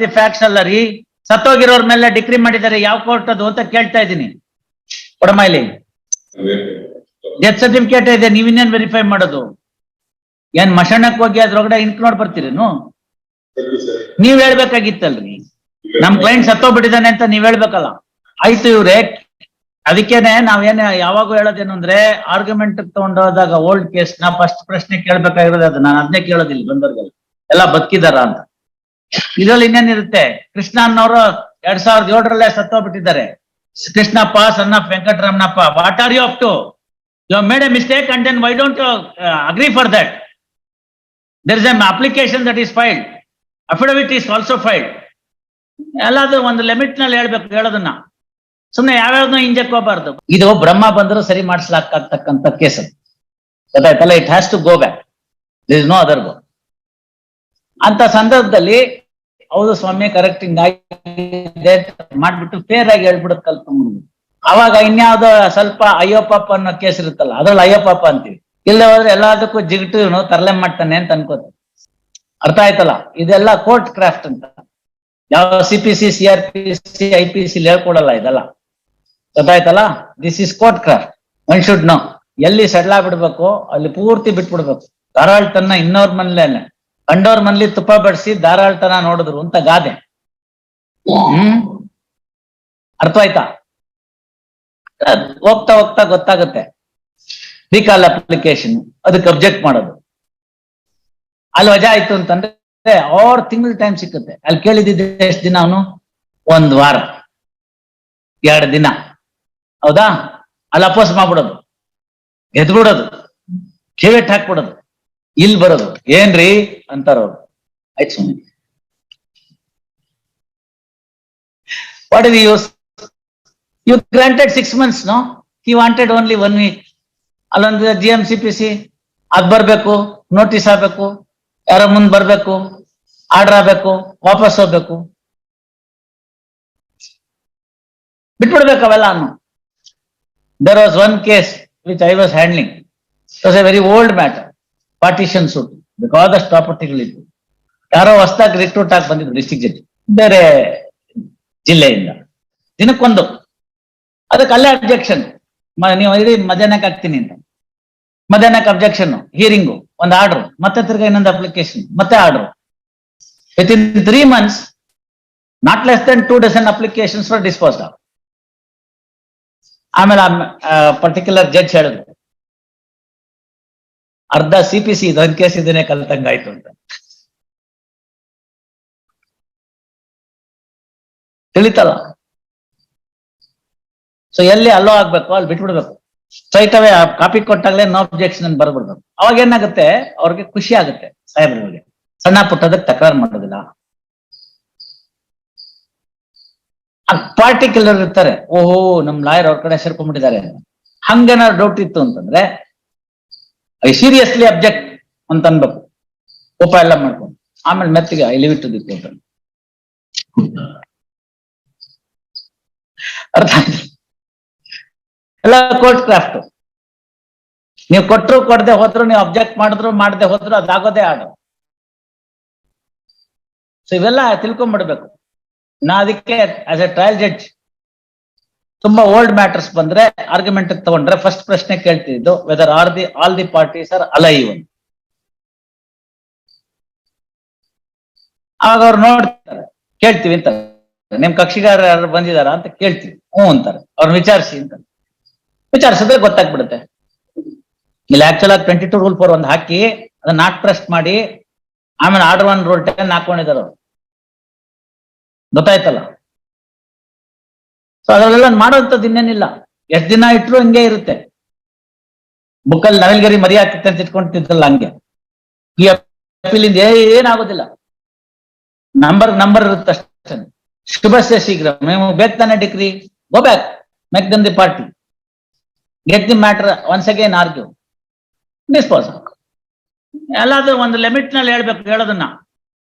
The facts ಅಲ್ಲ ರೀ. ಸತ್ತೋಗಿರೋರ್ ಮೇಲೆ ಡಿಕ್ರಿ ಮಾಡಿದ್ದಾರೆ, ಯಾವ ಕೋರ್ಟ್ ಅದು ಅಂತ ಕೇಳ್ತಾ ಇದ್ದೀನಿ. ಕೊಡಮಾಯಿಲಿ. ಡೆತ್ ಸರ್ಟಿಫಿಕೇಟ್ ಇದೆ ನೀವಿನ್ನೇನ್ ವೆರಿಫೈ ಮಾಡೋದು? ಏನ್ ಮಶಾಣಕ್ ಹೋಗಿ ಅದ್ರೊಳಗಡೆ ಇಂಕ್ ನೋಡ್ ಬರ್ತೀರೇನು? ನೀವ್ ಹೇಳ್ಬೇಕಾಗಿತ್ತಲ್ರಿ. ನಮ್ ಕ್ಲೈಂಟ್ ಸತ್ತೋಗ್ಬಿಟ್ಟಿದ್ದಾನೆ ಅಂತ ನೀವ್ ಹೇಳ್ಬೇಕಲ್ಲ. ಆಯ್ತು ಇವ್ರೆ, ಅದಕ್ಕೇನೆ ನಾವೇನ್ ಯಾವಾಗೂ ಹೇಳೋದೇನು ಅಂದ್ರೆ ಆರ್ಗ್ಯುಮೆಂಟ್ ತಗೊಂಡೋದಾಗ ಓಲ್ಡ್ ಕೇಸ್ನ ಫಸ್ಟ್ ಪ್ರಶ್ನೆ ಕೇಳ್ಬೇಕಾಗಿರೋದು ಅದು. ನಾನು ಅದನ್ನೇ ಕೇಳೋದಿಲ್ಲ ಬಂದವ್ರಿಗೆಲ್ಲ. ಎಲ್ಲ ಬದುಕಿದಾರ ಅಂತ. ಇದ್ರಲ್ಲಿ ಇನ್ನೇನಿರುತ್ತೆ? ಕೃಷ್ಣ ಅನ್ನೋರು ಎರಡ್ ಸಾವಿರದ ಏಳರಲ್ಲೇ ಸತ್ತೋಗ್ಬಿಟ್ಟಿದ್ದಾರೆ. ಕೃಷ್ಣಪ್ಪ ಸಣ್ಣ Venkataramanappa what are you up to you made a mistake and then why don't agree for that there is an application that is filed affidavit is also filed ಎಲ್ಲಾದ್ರೂ ಒಂದು ಲಿಮಿಟ್ನಲ್ಲಿ ಹೇಳ್ಬೇಕು, ಹೇಳೋದನ್ನ. ಸುಮ್ನೆ ಯಾವ್ಯಾವ್ದನ್ನ ಇಂಜೆಕ್ಟ್ ಹೋಗಬಾರ್ದು. ಇದು ಬ್ರಹ್ಮ ಬಂದ್ರು ಸರಿ ಮಾಡಿಸ್ಲಾಕಾಗ್ತಕ್ಕಂಥ ಕೇಸ್. ಗೊತ್ತಾಯ್ತಲ್ಲ? It has to go back this no other go ಅಂತ ಸಂದರ್ಭದಲ್ಲಿ ಹೌದು ಸ್ವಾಮಿ ಕರೆಕ್ಟ್ ಅಂತ ಮಾಡ್ಬಿಟ್ಟು ಫೇರ್ ಆಗಿ ಹೇಳ್ಬಿಡೋದು ಕಲ್ತು ಅವಾಗ ಇನ್ಯಾವ್ದೋ ಸ್ವಲ್ಪ ಅಯ್ಯೋ ಪಾಪ ಅನ್ನೋ ಕೇಸ್ ಇರುತ್ತಲ್ಲ, ಅದ್ರಲ್ಲಿ ಅಯ್ಯೋ ಪಾಪ ಅಂತೀವಿ. ಇಲ್ಲ ಹೋದ್ರೆ ಎಲ್ಲದಕ್ಕೂ ಜಿಗಟು ತರಲೆ ಮಾಡ್ತಾನೆ ಅಂತ ಅನ್ಕೋತಾರೆ ಅರ್ಥ ಆಯ್ತಲ್ಲ? ಇದೆಲ್ಲ ಕೋರ್ಟ್ ಕ್ರಾಫ್ಟ್ ಅಂತ. ಯಾವ C P C C R P C I P C ಹೇಳ್ಕೊಡಲ್ಲ ಇದೆಲ್ಲ. ಗೊತ್ತಾಯ್ತಲ್ಲ? This is court craft one should know ಎಲ್ಲಿ ಸಡ್ಲ ಬಿಡ್ಬೇಕು ಅಲ್ಲಿ ಪೂರ್ತಿ ಬಿಟ್ಬಿಡ್ಬೇಕು. ಧಾರಾಳ್ತನ ಇನ್ನೋರ್ ಮನೇನೆ ಕಂಡೋರ್ ಮನ್ಲಿ ತುಪ್ಪ ಬಡಿಸಿ ಧಾರಾಳ್ತನ ನೋಡಿದ್ರು ಅಂತ ಗಾದೆ. ಹ್ಮ್? ಅರ್ಥ ಆಯ್ತಾ ಹೋಗ್ತಾ ಹೋಗ್ತಾ ಗೊತ್ತಾಗುತ್ತೆ. ರೀಕಾಲ್ ಅಪ್ಲಿಕೇಶನ್ ಅದಕ್ಕೆ ಅಬ್ಜೆಕ್ಟ್ ಮಾಡೋದು. ಅಲ್ಲಿ ವಜಾ ಆಯ್ತು ಅಂತಂದ್ರೆ ಅವ್ರ ತಿಂಗಳ ಟೈಮ್ ಸಿಕ್ಕುತ್ತೆ. ಅಲ್ಲಿ ಕೇಳಿದ್ದ ಎಷ್ಟು ದಿನ ಅವನು? ಒಂದ್ ವಾರ. ಎರಡು ದಿನ. ಹೌದಾ? ಅಲ್ಲಿ ಅಪೋಸ್ ಮಾಡ್ಬಿಡೋದು. ಎದ್ಬಿಡೋದು. ಕೇಟ್ ಹಾಕ್ಬಿಡೋದು. ಇಲ್ಲಿ ಬರೋದು. ಏನ್ರಿ? ಅಂತಾರ ಅವ್ರು ಆಯ್ತು ಸುಮ್ಮನೆ what is use you granted six months no he wanted only one week ಅಲ್ಲೊಂದು G M C P C ಅದ್ ಬರ್ಬೇಕು ನೋಟಿಸ್ ಆಗ್ಬೇಕು ಯಾರೋ ಮುಂದ್ ಬರ್ಬೇಕು ಆರ್ಡರ್ ಆಗ್ಬೇಕು ವಾಪಸ್ ಹೋಗ್ಬೇಕು ಬಿಟ್ಬಿಡ್ಬೇಕು ಅವೆಲ್ಲ ಅನ್ನು there was one case which I was handling was a very old matter partition suit ಬೇಕಾದಷ್ಟು ಪ್ರಾಪರ್ಟಿಗಳಿದ್ವು ಯಾರೋ ಹೊಸದಾಗಿ ರಿಕ್ರೂಟ್ ಆಗಿ ಬಂದಿದ್ರು ಡಿಸ್ಟಿಕ್ ಜಡ್ಜ್ ಬೇರೆ ಜಿಲ್ಲೆಯಿಂದ. ದಿನಕ್ಕೊಂದು. ಅದಕ್ಕೆ ಅಲ್ಲೇ ಅಬ್ಜೆಕ್ಷನ್ ನೀವು ಇಡೀ ಮಧ್ಯಾಹ್ನಕ್ಕೆ ಹಾಕ್ತೀನಿ ಅಂತ. ಮಧ್ಯಾಹ್ನಕ್ಕೆ ಅಬ್ಜೆಕ್ಷನ್ ಹಿಯರಿಂಗು ಒಂದು ಆರ್ಡರ್ ಮತ್ತೆ ತಿರ್ಗ ಇನ್ನೊಂದು ಅಪ್ಲಿಕೇಶನ್ ಮತ್ತೆ order with in three months not less then two dozen applications for dispose of ಆಮೇಲೆ ಪರ್ಟಿಕ್ಯುಲರ್ ಜಡ್ಜ್ ಹೇಳಿದ್ರು. ಅರ್ಧ ಸಿ ಪಿ ಸಿ ಇದೊಂದ್ ಕೇಸ್ ಇದನ್ನೇ ಕಲ್ತಂಗಾಯ್ತು ಅಂತ. ತಿಳಿತಲ್ಲ? ಸೊ ಎಲ್ಲಿ ಅಲ್ಲೋ ಆಗ್ಬೇಕು, ಅಲ್ಲಿ ಬಿಟ್ಬಿಡ್ಬೇಕು. ಸ್ಟ್ರೈಟ್ ಅವೇ ಕಾಪಿ ಕೊಟ್ಟಾಗಲೇ ನೋ ಅಬ್ಜೆಕ್ಷನ್ ಅಂತ ಬರ್ಬಿಡ್ಬೇಕು. ಅವಾಗ ಏನಾಗುತ್ತೆ? ಅವ್ರಿಗೆ ಖುಷಿ ಆಗುತ್ತೆ ಸಾಹೇಬ್ರಿಗೆ ಸಣ್ಣ ಪುಟ್ಟದಕ್ಕೆ ತಕರಾರು ಮಾಡೋದಿಲ್ಲ. ಪಾರ್ಟಿಕ್ಯುಲರ್ ಇರ್ತಾರೆ. ಓಹೋ, ನಮ್ ಲಾಯರ್ ಅವ್ರ ಕಡೆ ಸೇರ್ಕೊಂಡ್ಬಿಟ್ಟಿದ್ದಾರೆ ಹಂಗೇನಾದ್ರು ಡೌಟ್ ಇತ್ತು ಅಂತಂದ್ರೆ ಐ ಸೀರಿಯಸ್ಲಿ ಅಬ್ಜೆಕ್ಟ್ ಅಂತ ಅನ್ಬೇಕು. ಕೋಪ ಎಲ್ಲ ಮಾಡ್ಕೊಂಡು. ಆಮೇಲೆ ಮೆತ್ತಿಗೆ I leave it to the ಅರ್ಥ ಎಲ್ಲ ಕೋರ್ಟ್ ಕ್ರಾಫ್ಟ್ ನೀವು ಕೊಟ್ಟರು ಕೊಡದೆ ಹೋದ್ರು, ನೀವು ಅಬ್ಜೆಕ್ಟ್ ಮಾಡಿದ್ರು, ಮಾಡದೆ ಹೋದ್ರು, ಅದಾಗೋದೇ ಆಡು ಸೊ ಇವೆಲ್ಲ ತಿಳ್ಕೊಂಡ್ಬಿಡ್ಬೇಕು ನಾ ಅದಕ್ಕೆ ಆಸ್ ಎ ಟ್ರಯಲ್ ಜಡ್ಜ್ ತುಂಬಾ ಓಲ್ಡ್ ಮ್ಯಾಟರ್ಸ್ ಬಂದ್ರೆ ಆರ್ಗ್ಯುಮೆಂಟ್ ತಗೊಂಡ್ರೆ ಫಸ್ಟ್ ಪ್ರಶ್ನೆ ಕೇಳ್ತಿದ್ದು whether are the all the parties are alive ಆಗ ಅವ್ರು ನೋಡ್ತಾರೆ, ಕೇಳ್ತೀವಿ ಅಂತ ನಿಮ್ ಕಕ್ಷಿಗಾರ ಯಾರು ಬಂದಿದಾರ ಅಂತ ಕೇಳ್ತೀವಿ, ಹ್ಞೂ ಅಂತಾರೆ. ಅವ್ರನ್ನ ವಿಚಾರಿಸಿ ಅಂತ ವಿಚಾರಿಸಿದ್ರೆ ಗೊತ್ತಾಗ್ಬಿಡುತ್ತೆ. ಇಲ್ಲಿ ಆಕ್ಚುಲ್ ಆಗಿ ಟ್ವೆಂಟಿ ಟೂ ರೂಲ್ ಫೋರ್ ಒಂದು ಹಾಕಿ, ಅದನ್ನ ನಾಟ್ ಪ್ರೆಸ್ಟ್ ಮಾಡಿ, ಆಮೇಲೆ ಆರ್ಡರ್ ಒನ್ ರೂಲ್ ಟೆನ್ ಹಾಕೊಂಡಿದ್ದಾರೆ ಅವ್ರು. ಗೊತ್ತಾಯ್ತಲ್ಲ? ಸೊ ಅದರಲ್ಲೆಲ್ಲ ಮಾಡೋಂಥದ್ದು ಇನ್ನೇನಿಲ್ಲ. ಎಷ್ಟ್ ದಿನ ಇಟ್ರು ಹಂಗೆ ಇರುತ್ತೆ. ಬುಕ್ಕಲ್ಲಿ ನವಲ್ಗರಿ ಮರಿ ಹಾಕುತ್ತೆ ಅಂತ ಇಟ್ಕೊಂಡಿದ್ದಲ್ಲ ಹಂಗೆ. ಈ ಅಪೀಲಿಂದ ಏನಾಗೋದಿಲ್ಲ. ನಂಬರ್ ನಂಬರ್ ಇರುತ್ತೆ ಅಷ್ಟೇ ಶುಭಸ್ಯ ಶೀಘ್ರ. ಮೇಮು ಬೇಕ್ ತಾನೆ degree. Go back make then the party get the matter once again argue dispose ಎಲ್ಲಾದ್ರೂ ಒಂದು ಲಿಮಿಟ್ನಲ್ಲಿ ಹೇಳ್ಬೇಕು, ಹೇಳೋದನ್ನ.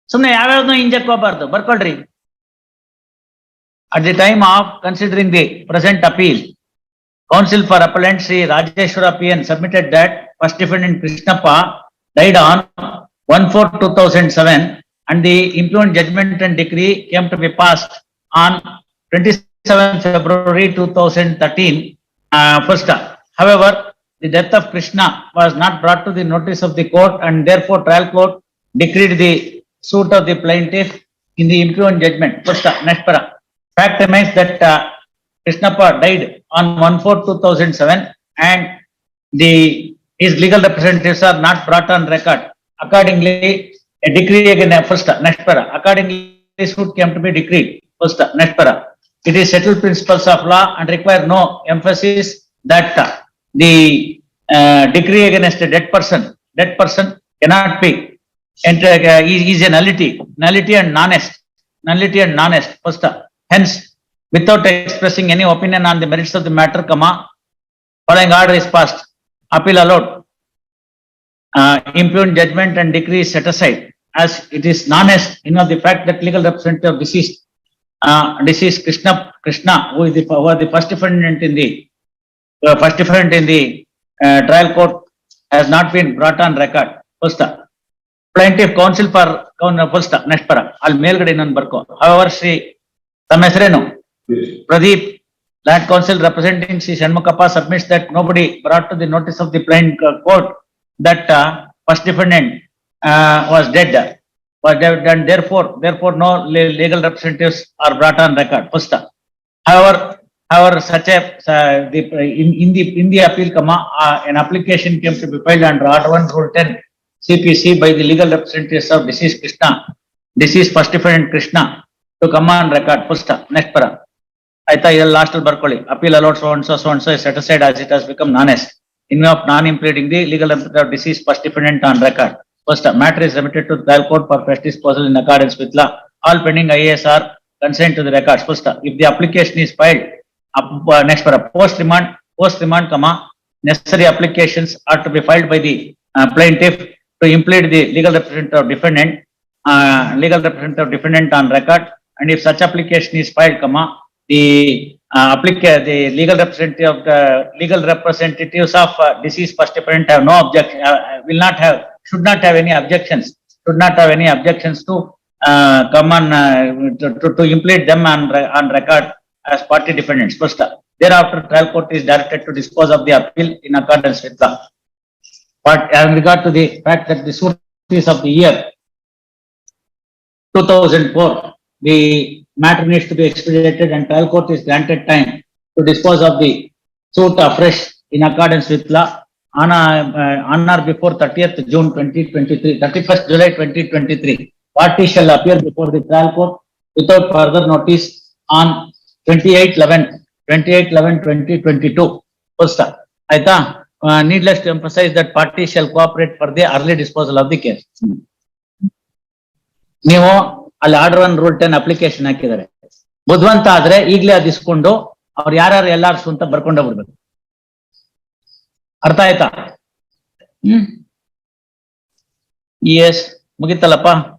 ಸುಮ್ಮನೆ ಯಾವ್ಯಾವ್ದನ್ನ ಇಂಜೆಕ್ಟ್ ಹೋಗ್ಬಾರ್ದು ಬರ್ಕೊಳ್ರಿ. At the time of considering the present appeal, counsel for appellant Sri Rajeshwara PN submitted that first defendant Krishnappa died on 1-4-2007 and the implement judgment and decree came to be passed on 27 February 2013 uh, first. However, the death of Krishna was not brought to the notice of the court and therefore trial court decreed the suit of the plaintiff in the implement judgment. First, next para. Fact remains that uh, Krishnappa died on one four two thousand seven and the, his legal representatives are not brought on record. Accordingly, a decree again, uh, first, next para. Accordingly, this suit came to be decreed. First, next para. It is settled principles of law and require no emphasis that uh, the uh, decree against a dead person, dead person cannot be enter, uh, is, is a nullity, nullity and non-est, nullity and non-est. First, uh, Hence, without expressing any opinion on the merits of the matter, comma, following order is passed, appeal allowed, uh, impugned judgment and decree is set aside. As it is known as you know, the fact that legal representative of deceased, uh, deceased Krishna, Krishna, who is the, who are the first defendant in the, uh, first defendant in the uh, trial court has not been brought on record. First, plaintiff counsel for, counsel first, next para, I'll mail it in on However, she ತಮ್ಮ ಹೆಸರೇನು? Pradeep, land counsel representing Sri Shanmukappa submits that nobody brought to the notice of the plain uh, court that uh, first defendant uh, was dead. Was dead and therefore, therefore no le- legal representatives are brought on record. First. However, however, such a, uh, the, in, in the, in the appeal, comma, uh, an application came to be filed under Art one rule ten CPC by the legal representatives of deceased Krishna, deceased first defendant Krishna to come on record. First, next para. ಆಯ್ತಾ ಇದೆಲ್ಲ last ಅಲ್ಲಿ ಬರ್ಕೊಳ್ಳಿ appeal allowed so and so so and so set aside as it has become non est in of non impleading the legal deceased first dependent on record first matter is remitted to trial court for first disposal in accordance with law all pending I S R consent to the records first if the application is filed next ಬರ post remand post remand ಕಮ necessary applications are to be filed by the uh, plaintiff to implead the legal representative of defendant, uh, legal representative of defendant on record. and if such application is filed, comma, the uh, applica, the legal representative of the legal representatives of uh, deceased first defendant have no objection, uh, will not have, should not have any objections, should not have any objections to uh, come on, uh, to, to, to implead them on, on record as party defendants. First, thereafter, trial court is directed to dispose of the appeal in accordance with law. But in regard to the fact that the suit is of the year two thousand four, the matter needs to be expedited and trial court is granted time to dispose of the suit afresh in accordance with law on, uh, on or before 30th June 2023, 31st July 2023. Party shall appear before the trial court without further notice on 28 11 28 11 2022. First, Aita, uh, needless to emphasize that party shall cooperate for the early disposal of the case. Hmm. ನೀವು ಅಲ್ಲಿ order one rule ten application ಹಾಕಿದ್ದಾರೆ. ಬುದ್ಧವಂತ ಆದ್ರೆ ಈಗ್ಲೇ ಅದು ಇಸ್ಕೊಂಡು ಅವ್ರು ಯಾರ್ಯಾರು ಎಲ್ಲಾರ್ಸು ಅಂತ ಬರ್ಕೊಂಡು ಬರ್ಬೇಕು ಅರ್ಥ ಆಯ್ತಾ? ಹ್ಮ್. ಎಸ್ ಮುಗಿತಲ್ಲಪ್ಪ?